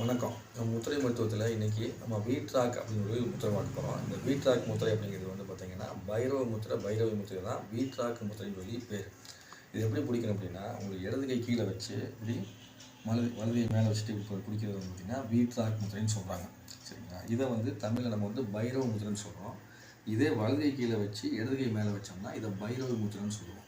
வணக்கம். நம்ம முத்திரை மருத்துவத்தில் இன்றைக்கி நம்ம வீட்ராக் அப்படின்னு ஒரு முத்திரை பார்க்க போகிறோம் இந்த வீட்ராக் முத்திரை அப்படிங்கிறது வந்து பார்த்திங்கன்னா பைரவ முத்திரை பைரவி முத்திரை தான் வீட்ராக் முத்திரைன்னு சொல்லி பேர். இது எப்படி பிடிக்கணும் அப்படின்னா உங்களுக்கு இடது கை கீழே வச்சு இப்படி வலது வலது மேலே வச்சுட்டு இப்போ பிடிக்கிறது வந்து பார்த்திங்கன்னா வீட்ராக் முத்திரைன்னு சொல்கிறாங்க சரிங்களா? இதை வந்து தமிழில் நம்ம வந்து பைரவ முத்திரைன்னு சொல்கிறோம் இதே வலது கை கீழே வச்சு இடது கை மேலே வச்சோம்னா இதை பைரவ முத்திரைன்னு சொல்லுவோம்.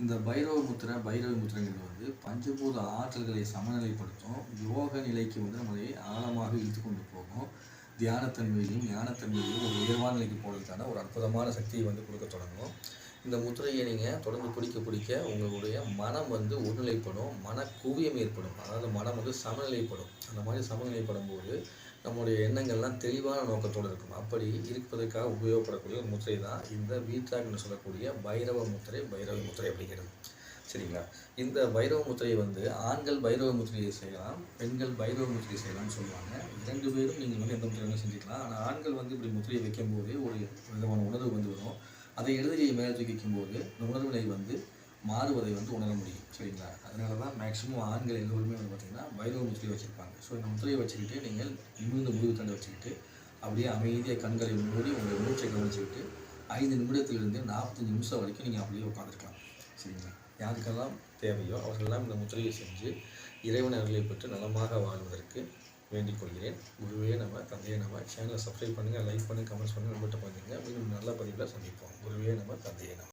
இந்த பைரவ முத்திரை பைரவி முத்திரைங்கிறது வந்து பஞ்சபூத ஆற்றல்களை சமநிலைப்படுத்தும் யோக நிலைக்கு வந்து நம்மளை ஆழமாக இழுத்து கொண்டு போகும். தியானத்தன்மையிலையும் ஞானத்தன்மையிலையும் ஒரு உயர்வான நிலைக்கு போகிறதுக்கான ஒரு அற்புதமான சக்தியை வந்து கொடுக்க தொடங்கும் இந்த முத்திரையை நீங்கள் தொடர்ந்து பிடிக்க பிடிக்க உங்களுடைய மனம் வந்து ஒருநிலைப்படும் மன குவியம் ஏற்படும். அதாவது மனம் வந்து சமநிலைப்படும். அந்த மாதிரி சமநிலைப்படும் போது நம்முடைய எண்ணங்கள்லாம் தெளிவான நோக்கத்தோடு இருக்கும். அப்படி இருப்பதற்காக உபயோகப்படக்கூடிய ஒரு முத்திரை தான் இந்த வீட்டாக்குன்னு சொல்லக்கூடிய பைரவ முத்திரை பைரவ முத்திரை அப்படிங்கிறது. சரிங்களா? இந்த பைரவ முத்திரையை வந்து ஆண்கள் பைரவ முத்திரையை செய்யலாம் பெண்கள் பைரவ முத்திரையை செய்யலாம்னு சொல்லுவாங்க. இரண்டு பேரும் நீங்கள் வந்து எந்த முத்திரையும் செஞ்சுக்கலாம். ஆனால் ஆண்கள் வந்து இப்படி முத்திரையை வைக்கும்போது ஒரு விதமான உணர்வு வந்து வரும். அதை எழுதியை மேலே தூக்கி வைக்கும்போது இந்த உணர்வு நிலை வந்து மாறுவதை வந்து உணர முடியும். சரிங்களா? அதனால தான் மேக்ஸிமம் ஆண்கள் எல்லோருமே வந்து பார்த்திங்கன்னா பைரவ முத்திரையை வச்சுருப்பாங்க. ஸோ இந்த முத்திரையை வச்சுக்கிட்டு நீங்கள் நிமிர்ந்த முடிவு தண்டை வச்சுக்கிட்டு அப்படியே அமைதியாக கண்களை மூடி உங்களை மூச்சை கவனிச்சுக்கிட்டு ஐந்து நிமிடத்திலிருந்து நாற்பத்தஞ்சு நிமிஷம் வரைக்கும் நீங்கள் அப்படியே உட்காந்துருக்கலாம் சரிங்களா? யாருக்கெல்லாம் தேவையோ அவர்களெல்லாம் இந்த முத்திரையை செஞ்சு இறைவன் அருளை பெற்று நலமாக வாழ்வதற்கு வேண்டிக் கொள்கிறேன். குருவே நம்ம தந்தையை நம்ம சேனலை சப்ஸ்கிரைப் பண்ணுங்கள் லைக் பண்ணுங்கள் கமெண்ட்ஸ் பண்ணுங்கள் நம்மகிட்ட பண்ணுங்கள் மீண்டும் நல்ல பதிவில் சந்திப்போம். குருவே நம்ம தந்தையை நம்ம